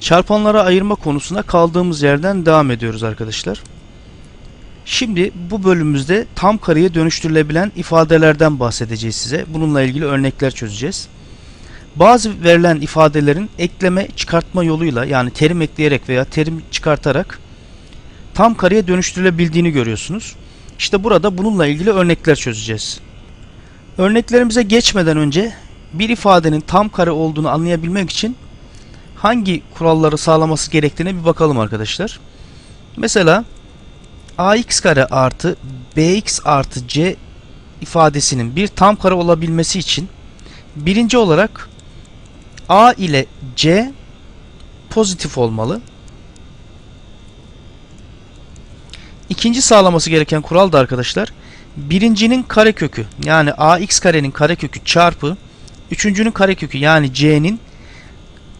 Çarpanlara ayırma konusuna kaldığımız yerden devam ediyoruz arkadaşlar. Şimdi bu bölümümüzde tam kareye dönüştürülebilen ifadelerden bahsedeceğiz size. Bununla ilgili örnekler çözeceğiz. Bazı verilen ifadelerin ekleme çıkartma yoluyla yani terim ekleyerek veya terim çıkartarak tam kareye dönüştürülebildiğini görüyorsunuz. İşte burada bununla ilgili örnekler çözeceğiz. Örneklerimize geçmeden önce bir ifadenin tam kare olduğunu anlayabilmek için hangi kuralları sağlaması gerektiğine bir bakalım arkadaşlar. Mesela ax kare artı bx artı c ifadesinin bir tam kare olabilmesi için birinci olarak a ile c pozitif olmalı. İkinci sağlaması gereken kural da arkadaşlar birincinin karekökü yani ax karenin karekökü çarpı üçüncünün karekökü yani c'nin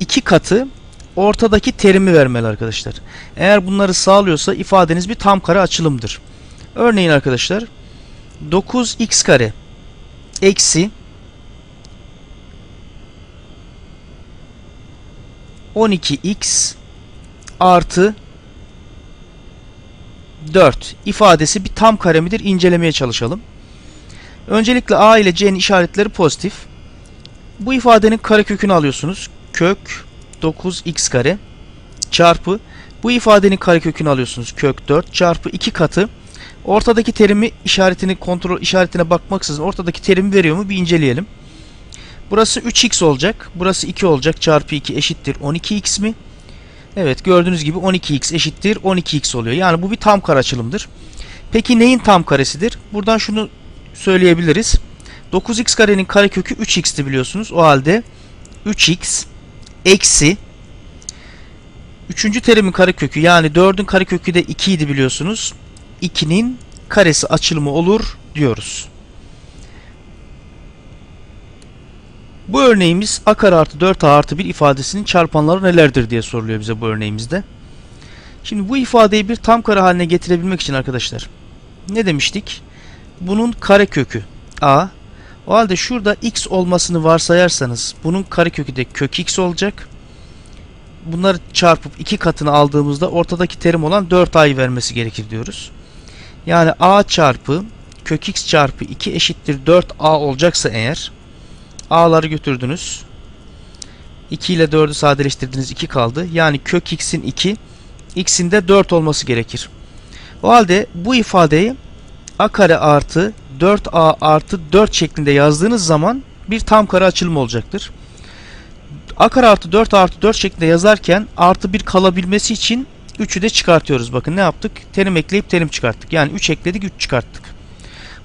iki katı ortadaki terimi vermeli arkadaşlar. Eğer bunları sağlıyorsa ifadeniz bir tam kare açılımdır. Örneğin arkadaşlar 9x kare eksi 12x artı 4 ifadesi bir tam kare midir incelemeye çalışalım. Öncelikle a ile c'nin işaretleri pozitif. Bu ifadenin karekökünü alıyorsunuz. Kök 9x kare çarpı bu ifadenin karekökünü alıyorsunuz. Kök 4 çarpı 2 katı ortadaki terimi işaretini kontrol işaretine bakmaksızın ortadaki terimi veriyor mu bir inceleyelim. Burası 3x olacak. Burası 2 olacak. Çarpı 2 eşittir 12x mi? Evet gördüğünüz gibi 12x eşittir 12x oluyor. Yani bu bir tam kare açılımdır. Peki neyin tam karesidir? Buradan şunu söyleyebiliriz. 9x karenin karekökü 3x'ti biliyorsunuz. O halde 3x eksi 3. terimin karekökü yani 4'ün karekökü de 2 idi biliyorsunuz. 2'nin karesi açılımı olur diyoruz. Bu örneğimiz a kare artı 4a artı 1 ifadesinin çarpanları nelerdir diye soruluyor bize bu örneğimizde. Şimdi bu ifadeyi bir tam kare haline getirebilmek için arkadaşlar ne demiştik? Bunun karekökü a. O halde şurada x olmasını varsayarsanız bunun karekökü de kök x olacak. Bunları çarpıp iki katını aldığımızda ortadaki terim olan 4a'yı vermesi gerekir diyoruz. Yani a çarpı kök x çarpı 2 eşittir 4a olacaksa eğer a'ları götürdünüz. 2 ile 4'ü sadeleştirdiniz 2 kaldı. Yani kök x'in 2 x'in de 4 olması gerekir. O halde bu ifadeyi a kare artı 4a artı 4 şeklinde yazdığınız zaman bir tam kare açılımı olacaktır. a kare artı 4 artı 4 şeklinde yazarken artı 1 kalabilmesi için 3'ü de çıkartıyoruz. Bakın ne yaptık? Terim ekleyip terim çıkarttık. Yani 3 ekledik 3 çıkarttık.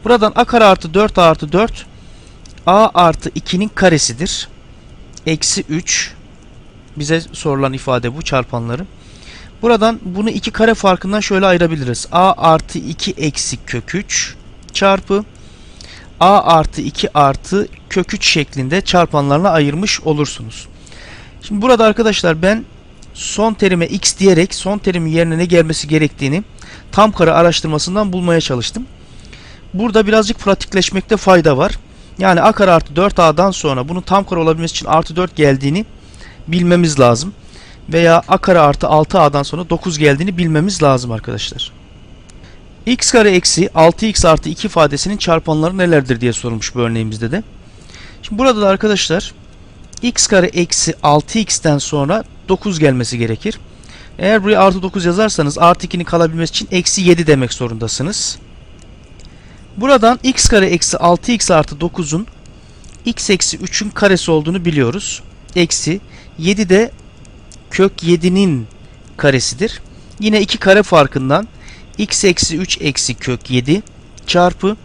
Buradan a kare artı 4 artı 4 a artı 2'nin karesidir. Eksi 3 bize sorulan ifade bu çarpanları. Buradan bunu iki kare farkından şöyle ayırabiliriz. a artı 2 eksi kök 3 çarpı a artı 2 artı kök 3 şeklinde çarpanlarına ayırmış olursunuz. Şimdi burada arkadaşlar ben son terime x diyerek son terimin yerine ne gelmesi gerektiğini tam kare araştırmasından bulmaya çalıştım. Burada birazcık pratikleşmekte fayda var. Yani a kare artı 4a'dan sonra bunun tam kare olabilmesi için artı 4 geldiğini bilmemiz lazım. Veya a kare artı 6a'dan sonra 9 geldiğini bilmemiz lazım arkadaşlar. X kare eksi 6x artı 2 ifadesinin çarpanları nelerdir diye sorulmuş bu örneğimizde de. Şimdi burada da arkadaşlar x kare eksi 6x'ten sonra 9 gelmesi gerekir. Eğer buraya artı 9 yazarsanız artı 2'nin kalabilmesi için eksi 7 demek zorundasınız. Buradan x kare eksi 6x artı 9'un x eksi 3'ün karesi olduğunu biliyoruz. Eksi 7 de kök 7'nin karesidir. Yine iki kare farkından x eksi 3 eksi kök 7 çarpı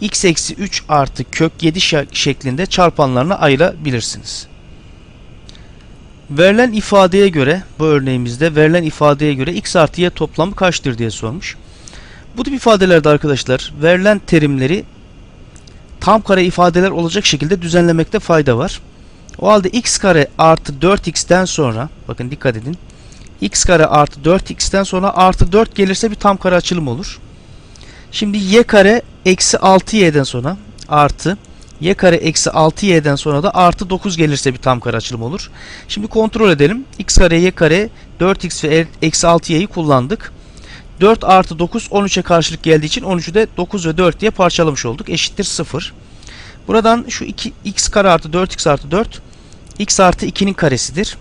x eksi 3 artı kök 7 şeklinde çarpanlarına ayırabilirsiniz. Verilen ifadeye göre bu örneğimizde verilen ifadeye göre x artı y toplamı kaçtır diye sormuş. Bu tip ifadelerde arkadaşlar verilen terimleri tam kare ifadeler olacak şekilde düzenlemekte fayda var. O halde x kare artı 4x'ten sonra bakın dikkat edin. X kare artı 4x'ten sonra artı 4 gelirse bir tam kare açılım olur. Şimdi y kare eksi 6y'den sonra artı y kare eksi 6y'den sonra da artı 9 gelirse bir tam kare açılım olur. Şimdi kontrol edelim. x kare y kare 4x ve eksi 6y'yi kullandık. 4 artı 9 13'e karşılık geldiği için 13'ü de 9 ve 4 diye parçalamış olduk. Eşittir 0. Buradan şu 2 x kare artı 4x artı 4 x artı 2'nin karesidir.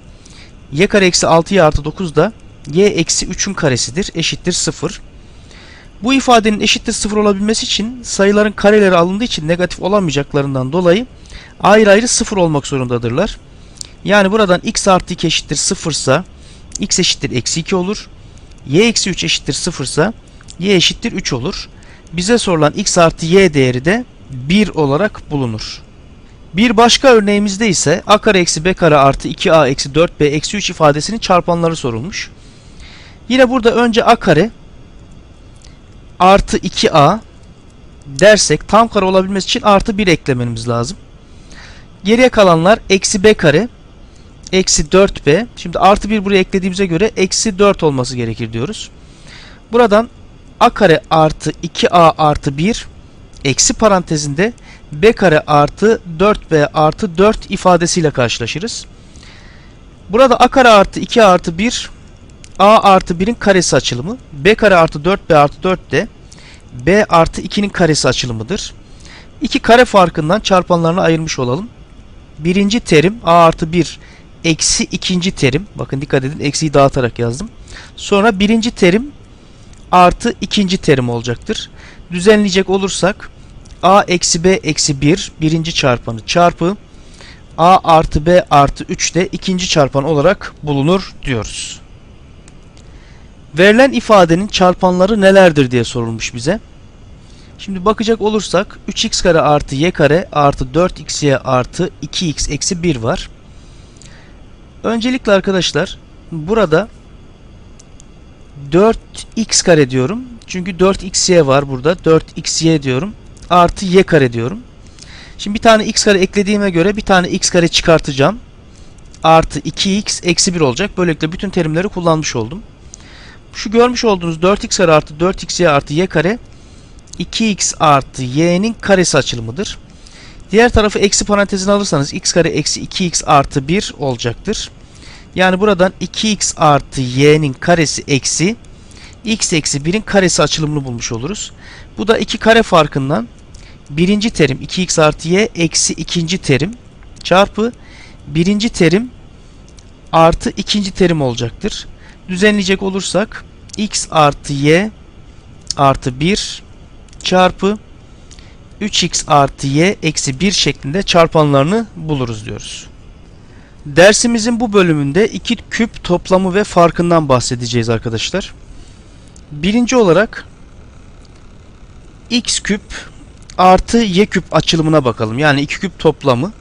Y kare eksi 6y artı 9 da y eksi 3'ün karesidir. Eşittir 0. Bu ifadenin eşittir 0 olabilmesi için sayıların kareleri alındığı için negatif olamayacaklarından dolayı ayrı ayrı 0 olmak zorundadırlar. Yani buradan x artı 2 eşittir 0 ise x eşittir eksi 2 olur. y eksi 3 eşittir 0 ise y eşittir 3 olur. Bize sorulan x artı y değeri de 1 olarak bulunur. Bir başka örneğimizde ise a kare eksi b kare artı 2a eksi 4b eksi 3 ifadesinin çarpanları sorulmuş. Yine burada önce a kare artı 2a dersek tam kare olabilmesi için artı 1 eklememiz lazım. Geriye kalanlar eksi b kare eksi 4b. Şimdi artı 1 buraya eklediğimize göre eksi 4 olması gerekir diyoruz. Buradan a kare artı 2a artı 1 eksi parantezinde b kare artı 4b artı 4 ifadesiyle karşılaşırız. Burada a kare artı 2 artı 1 a artı 1'in karesi açılımı. b kare artı 4b artı 4 de b artı 2'nin karesi açılımıdır. İki kare farkından çarpanlarını ayırmış olalım. Birinci terim a artı 1 eksi ikinci terim. Bakın dikkat edin eksiyi dağıtarak yazdım. Sonra birinci terim artı ikinci terim olacaktır. Düzenleyecek olursak a eksi b eksi 1 birinci çarpanı çarpı a artı b artı 3 de ikinci çarpan olarak bulunur diyoruz. Verilen ifadenin çarpanları nelerdir diye sorulmuş bize. Şimdi bakacak olursak 3x kare artı y kare artı 4xy artı 2x eksi 1 var. Öncelikle arkadaşlar burada 4x kare diyorum. Çünkü 4xy var burada. 4xy diyorum. Artı y kare diyorum. Şimdi bir tane x kare eklediğime göre bir tane x kare çıkartacağım. Artı 2x eksi 1 olacak. Böylelikle bütün terimleri kullanmış oldum. Şu görmüş olduğunuz 4x kare artı 4xy artı y kare 2x artı y'nin karesi açılımıdır. Diğer tarafı eksi parantezine alırsanız x kare eksi 2x artı 1 olacaktır. Yani buradan 2x artı y'nin karesi eksi x eksi 1'in karesi açılımını bulmuş oluruz. Bu da iki kare farkından birinci terim 2x artı y eksi ikinci terim çarpı birinci terim artı ikinci terim olacaktır. Düzenleyecek olursak x artı y artı 1 çarpı 3x artı y eksi 1 şeklinde çarpanlarını buluruz diyoruz. Dersimizin bu bölümünde iki küp toplamı ve farkından bahsedeceğiz arkadaşlar. Birinci olarak x küp artı y küp açılımına bakalım. Yani iki küp toplamı.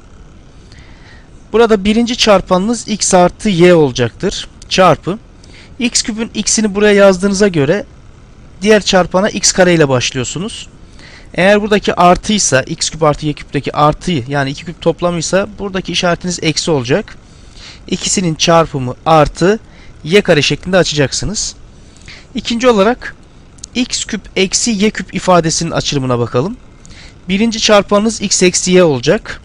Burada birinci çarpanınız x artı y olacaktır. Çarpı. x küpün x'ini buraya yazdığınıza göre diğer çarpana x kare ile başlıyorsunuz. Eğer buradaki artıysa x küp artı y küpteki artıyı yani iki küp toplamıysa buradaki işaretiniz eksi olacak. İkisinin çarpımı artı y kare şeklinde açacaksınız. İkinci olarak x küp eksi y küp ifadesinin açılımına bakalım. Birinci çarpanınız x eksi y olacak.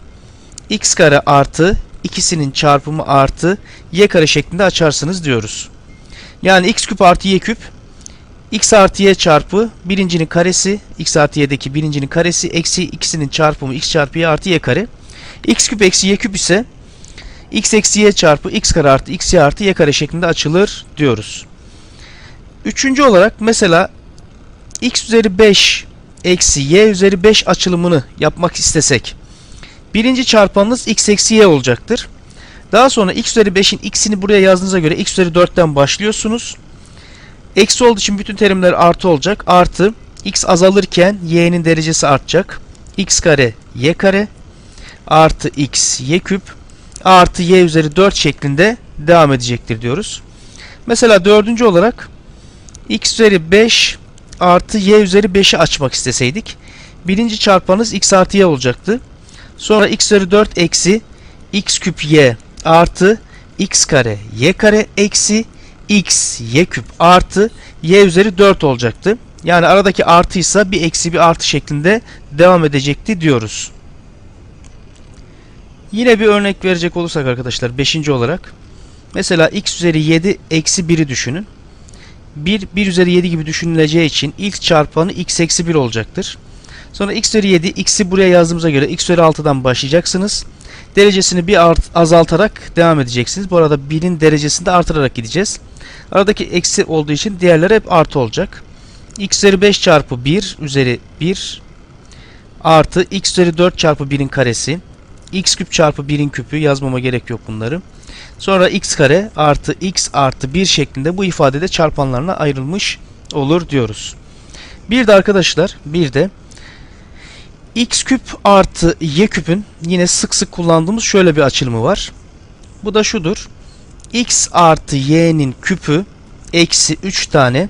x kare artı ikisinin çarpımı artı y kare şeklinde açarsınız diyoruz. Yani x küp artı y küp x artı y çarpı birincinin karesi x artı y'deki birincinin karesi eksi ikisinin çarpımı x çarpı y artı y kare. x küp eksi y küp ise x eksi y çarpı x kare artı x y artı y kare şeklinde açılır diyoruz. Üçüncü olarak mesela x üzeri 5 eksi y üzeri 5 açılımını yapmak istesek birinci çarpanınız x eksi y olacaktır. Daha sonra x üzeri 5'in x'ini buraya yazdığınıza göre x üzeri 4'ten başlıyorsunuz. Eksi olduğu için bütün terimler artı olacak. Artı x azalırken y'nin derecesi artacak. x kare y kare artı x y küp artı y üzeri 4 şeklinde devam edecektir diyoruz. Mesela dördüncü olarak x üzeri 5 artı y üzeri 5'i açmak isteseydik. Birinci çarpanız x artı y olacaktı. Sonra x üzeri 4 eksi x küp y artı x kare y kare eksi x y küp artı y üzeri 4 olacaktı. Yani aradaki artıysa bir eksi bir artı şeklinde devam edecekti diyoruz. Yine bir örnek verecek olursak arkadaşlar 5. olarak. Mesela x üzeri 7 eksi 1'i düşünün. 1, 1 üzeri 7 gibi düşünüleceği için ilk çarpanı x eksi 1 olacaktır. Sonra x üzeri 7, x'i buraya yazdığımıza göre x üzeri 6'dan başlayacaksınız. Derecesini bir art, azaltarak devam edeceksiniz. Bu arada 1'in derecesini de artırarak gideceğiz. Aradaki eksi olduğu için diğerleri hep artı olacak. x üzeri 5 çarpı 1 üzeri 1 artı x üzeri 4 çarpı 1'in karesi. x küp çarpı 1'in küpü yazmama gerek yok bunları. Sonra x kare artı x artı 1 şeklinde bu ifadede çarpanlarına ayrılmış olur diyoruz. Bir de arkadaşlar bir de x küp artı y küpün yine sık sık kullandığımız şöyle bir açılımı var. Bu da şudur. x artı y'nin küpü eksi 3 tane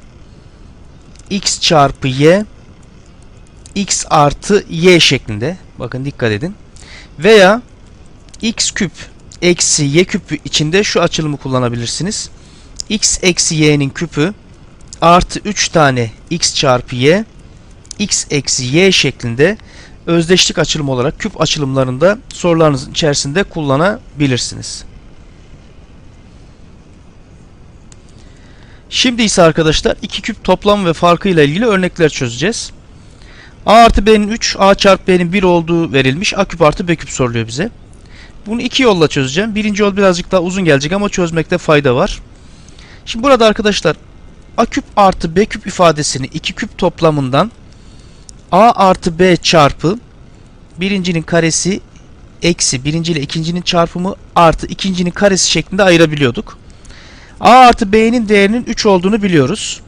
x çarpı y x artı y şeklinde. Bakın dikkat edin. Veya x küp eksi y küpü içinde şu açılımı kullanabilirsiniz. x eksi y'nin küpü artı 3 tane x çarpı y x eksi y şeklinde özdeşlik açılımı olarak küp açılımlarında sorularınızın içerisinde kullanabilirsiniz. Şimdi ise arkadaşlar iki küp toplam ve farkı ile ilgili örnekler çözeceğiz. A artı B'nin 3, A çarpı B'nin 1 olduğu verilmiş. A küp artı B küp soruluyor bize. Bunu iki yolla çözeceğim. Birinci yol birazcık daha uzun gelecek ama çözmekte fayda var. Şimdi burada arkadaşlar A küp artı B küp ifadesini iki küp toplamından A artı B çarpı birincinin karesi eksi birinci ile ikincinin çarpımı artı ikincinin karesi şeklinde ayırabiliyorduk. A artı B'nin değerinin 3 olduğunu biliyoruz.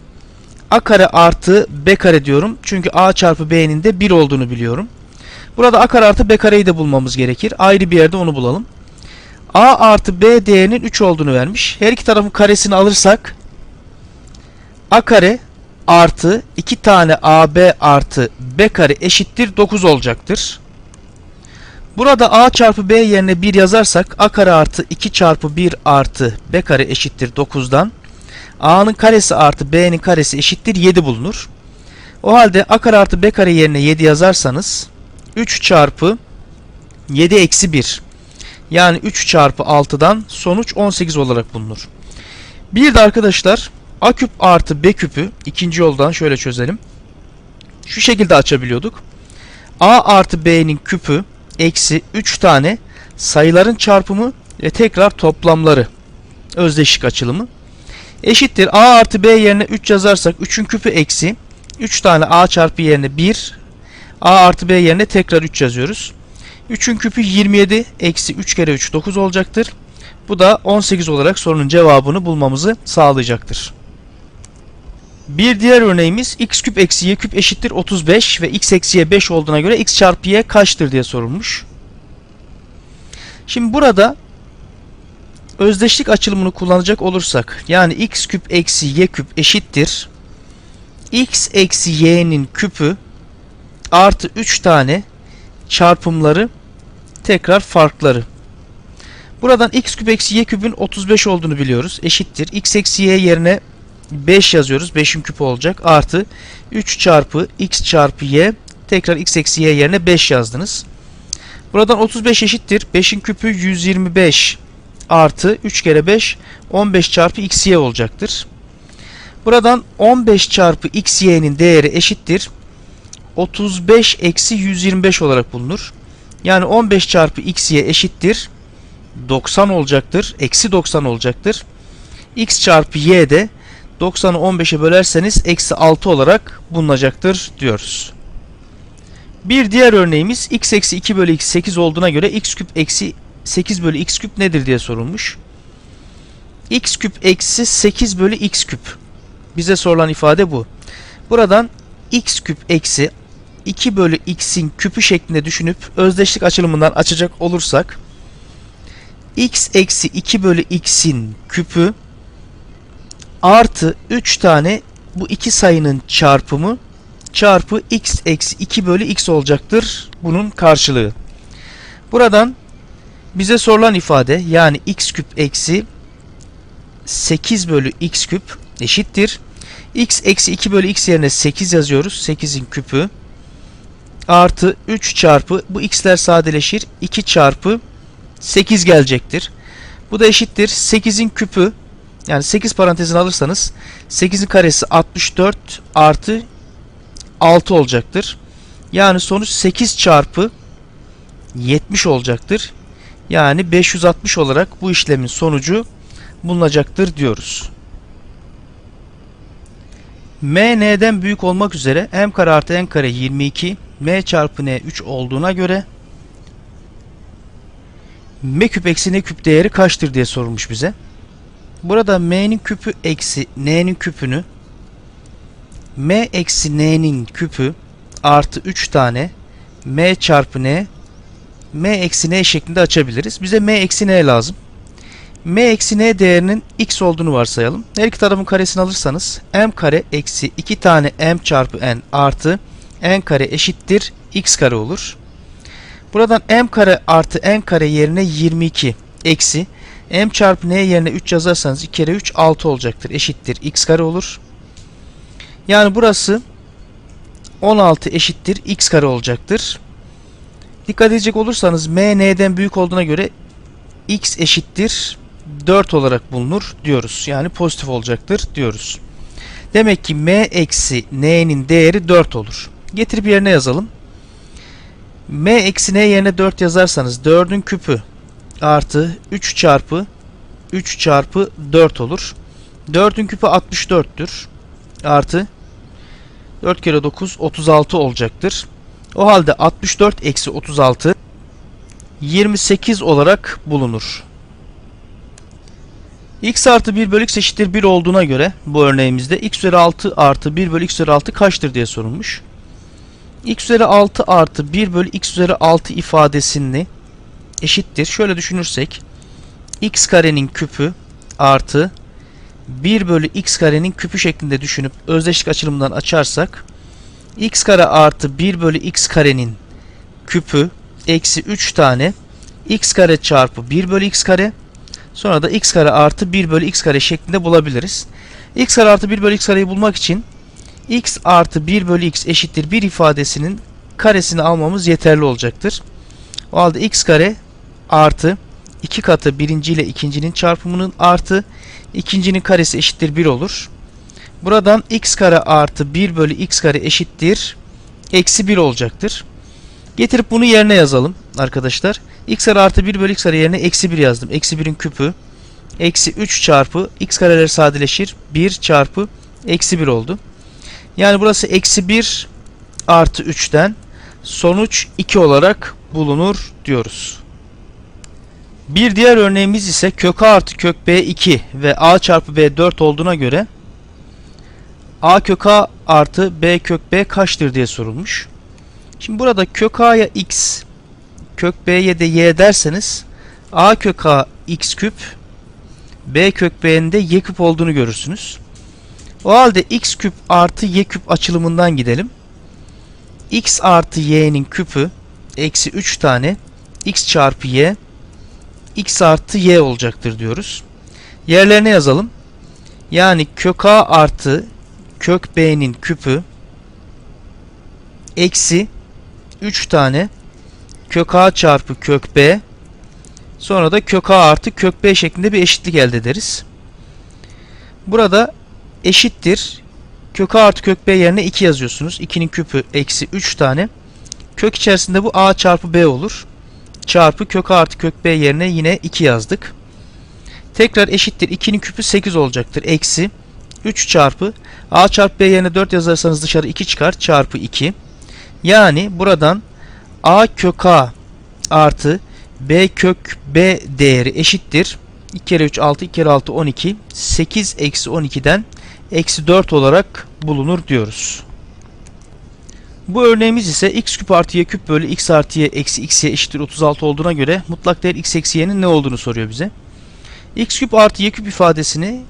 A kare artı B kare diyorum. Çünkü A çarpı B'nin de 1 olduğunu biliyorum. Burada A kare artı B kareyi de bulmamız gerekir. Ayrı bir yerde onu bulalım. A artı B değerinin 3 olduğunu vermiş. Her iki tarafın karesini alırsak A kare artı 2 tane AB artı B kare eşittir 9 olacaktır. Burada A çarpı B yerine 1 yazarsak A kare artı 2 çarpı 1 artı B kare eşittir 9'dan A'nın karesi artı B'nin karesi eşittir 7 bulunur. O halde A kare artı B kare yerine 7 yazarsanız 3 çarpı 7 eksi 1 yani 3 çarpı 6'dan sonuç 18 olarak bulunur. Bir de arkadaşlar A küp artı B küpü ikinci yoldan şöyle çözelim. Şu şekilde açabiliyorduk. A artı B'nin küpü eksi 3 tane sayıların çarpımı ve tekrar toplamları özdeşik açılımı eşittir. A artı B yerine 3 yazarsak 3'ün küpü eksi 3 tane A çarpı yerine 1 A artı B yerine tekrar 3 yazıyoruz. 3'ün küpü 27 eksi 3 kere 3 9 olacaktır. Bu da 18 olarak sorunun cevabını bulmamızı sağlayacaktır. Bir diğer örneğimiz x küp eksi y küp eşittir 35 ve x eksi y 5 olduğuna göre x çarpı y kaçtır diye sorulmuş. Şimdi burada özdeşlik açılımını kullanacak olursak yani x küp eksi y küp eşittir x eksi y'nin küpü artı 3 tane çarpımları tekrar farkları. Buradan x küp eksi y küpün 35 olduğunu biliyoruz. Eşittir. x eksi y yerine 5 yazıyoruz. 5'in küpü olacak. Artı 3 çarpı x çarpı y tekrar x eksi y yerine 5 yazdınız. Buradan 35 eşittir. 5'in küpü 125 artı 3 kere 5 15 çarpı x y olacaktır. Buradan 15 çarpı x y'nin değeri eşittir. 35 eksi 125 olarak bulunur. Yani 15 çarpı x y eşittir. 90 olacaktır. Eksi 90 olacaktır. x çarpı y de 90'ı 15'e bölerseniz eksi 6 olarak bulunacaktır diyoruz. Bir diğer örneğimiz x eksi 2 bölü x 8 olduğuna göre x küp eksi 8 bölü x küp nedir diye sorulmuş. x küp eksi 8 bölü x küp. Bize sorulan ifade bu. Buradan x küp eksi 2 bölü x'in küpü şeklinde düşünüp özdeşlik açılımından açacak olursak x eksi 2 bölü x'in küpü artı 3 tane bu iki sayının çarpımı çarpı x eksi 2 bölü x olacaktır bunun karşılığı. Buradan bize sorulan ifade yani x küp eksi 8 bölü x küp eşittir. x eksi 2 bölü x yerine 8 yazıyoruz. 8'in küpü artı 3 çarpı bu x'ler sadeleşir. 2 çarpı 8 gelecektir. Bu da eşittir 8'in küpü yani 8 parantezini alırsanız 8'in karesi 64 artı 6 olacaktır. Yani sonuç 8 çarpı 70 olacaktır. Yani 560 olarak bu işlemin sonucu bulunacaktır diyoruz. m n'den büyük olmak üzere m kare artı n kare 22 m çarpı n 3 olduğuna göre m küp eksi n küp değeri kaçtır diye sorulmuş bize. Burada m'nin küpü eksi n'nin küpünü m eksi n'nin küpü artı 3 tane m çarpı n m eksi n şeklinde açabiliriz. Bize m eksi n lazım. m eksi n değerinin x olduğunu varsayalım. Her iki tarafın karesini alırsanız m kare eksi 2 tane m çarpı n artı n kare eşittir x kare olur. Buradan m kare artı n kare yerine 22 eksi m çarpı n yerine 3 yazarsanız 2 kere 3 6 olacaktır. Eşittir x kare olur. Yani burası 16 eşittir x kare olacaktır. Dikkat edecek olursanız m n'den büyük olduğuna göre x eşittir 4 olarak bulunur diyoruz. Yani pozitif olacaktır diyoruz. Demek ki m eksi n'nin değeri 4 olur. Getirip yerine yazalım. m eksi n yerine 4 yazarsanız 4'ün küpü artı 3 çarpı 3 çarpı 4 olur. 4'ün küpü 64'tür. Artı 4 kere 9 36 olacaktır. O halde 64 eksi 36 28 olarak bulunur. x artı 1 bölü x eşittir 1 olduğuna göre bu örneğimizde x üzeri 6 artı 1 bölü x üzeri 6 kaçtır diye sorulmuş. X üzeri 6 artı 1 bölü x üzeri 6 ifadesini eşittir. Şöyle düşünürsek x karenin küpü artı 1 bölü x karenin küpü şeklinde düşünüp özdeşlik açılımından açarsak x kare artı 1 bölü x karenin küpü eksi 3 tane x kare çarpı 1 bölü x kare sonra da x kare artı 1 bölü x kare şeklinde bulabiliriz. x kare artı 1 bölü x kareyi bulmak için x artı 1 bölü x eşittir 1 ifadesinin karesini almamız yeterli olacaktır. O halde x kare artı 2 katı birinci ile ikincinin çarpımının artı ikincinin karesi eşittir 1 olur. Buradan x kare artı 1 bölü x kare eşittir eksi 1 olacaktır. Getirip bunu yerine yazalım arkadaşlar. x kare artı 1 bölü x kare yerine eksi 1 yazdım. Eksi 1'in küpü eksi 3 çarpı x kareler sadeleşir. 1 çarpı eksi 1 oldu. Yani burası eksi 1 artı 3'ten sonuç 2 olarak bulunur diyoruz. Bir diğer örneğimiz ise kök a artı kök b 2 ve a çarpı b 4 olduğuna göre a kök a artı b kök b kaçtır diye sorulmuş. Şimdi burada kök a'ya x, kök b'ye de y derseniz a kök a x küp, b kök b'nin de y küp olduğunu görürsünüz. O halde x küp artı y küp açılımından gidelim. x artı y'nin küpü eksi 3 tane x çarpı y x artı y olacaktır diyoruz. Yerlerine yazalım. Yani kök a artı kök b'nin küpü eksi 3 tane kök a çarpı kök b sonra da kök a artı kök b şeklinde bir eşitlik elde ederiz. Burada eşittir kök a artı kök b yerine 2 yazıyorsunuz. 2'nin küpü eksi 3 tane. Kök içerisinde bu a çarpı b olur. Çarpı kök a artı kök b yerine yine 2 yazdık. Tekrar eşittir 2'nin küpü 8 olacaktır. Eksi 3 çarpı a çarpı b yerine 4 yazarsanız dışarı 2 çıkar çarpı 2. Yani buradan a kök a artı b kök b değeri eşittir. 2 kere 3 6 2 kere 6 12 8 eksi 12'den eksi 4 olarak bulunur diyoruz. Bu örneğimiz ise x küp artı y küp bölü x artı y eksi x y eşittir 36 olduğuna göre mutlak değer x eksi y'nin ne olduğunu soruyor bize. x küp artı y küp ifadesini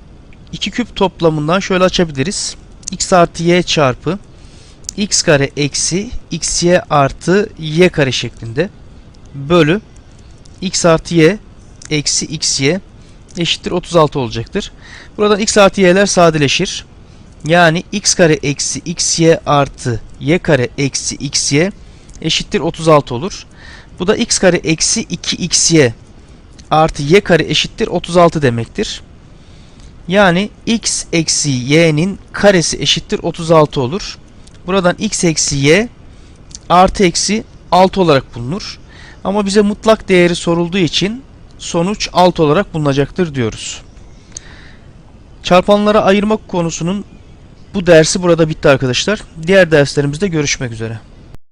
iki küp toplamından şöyle açabiliriz. x artı y çarpı x kare eksi xy artı y kare şeklinde bölü x artı y eksi xy eşittir 36 olacaktır. Buradan x artı y'ler sadeleşir. Yani x kare eksi xy artı y kare eksi xy eşittir 36 olur. Bu da x kare eksi 2xy artı y kare eşittir 36 demektir. Yani x eksi y'nin karesi eşittir 36 olur. Buradan x eksi y artı eksi 6 olarak bulunur. Ama bize mutlak değeri sorulduğu için sonuç 6 olarak bulunacaktır diyoruz. Çarpanlara ayırmak konusunun bu dersi burada bitti arkadaşlar. Diğer derslerimizde görüşmek üzere.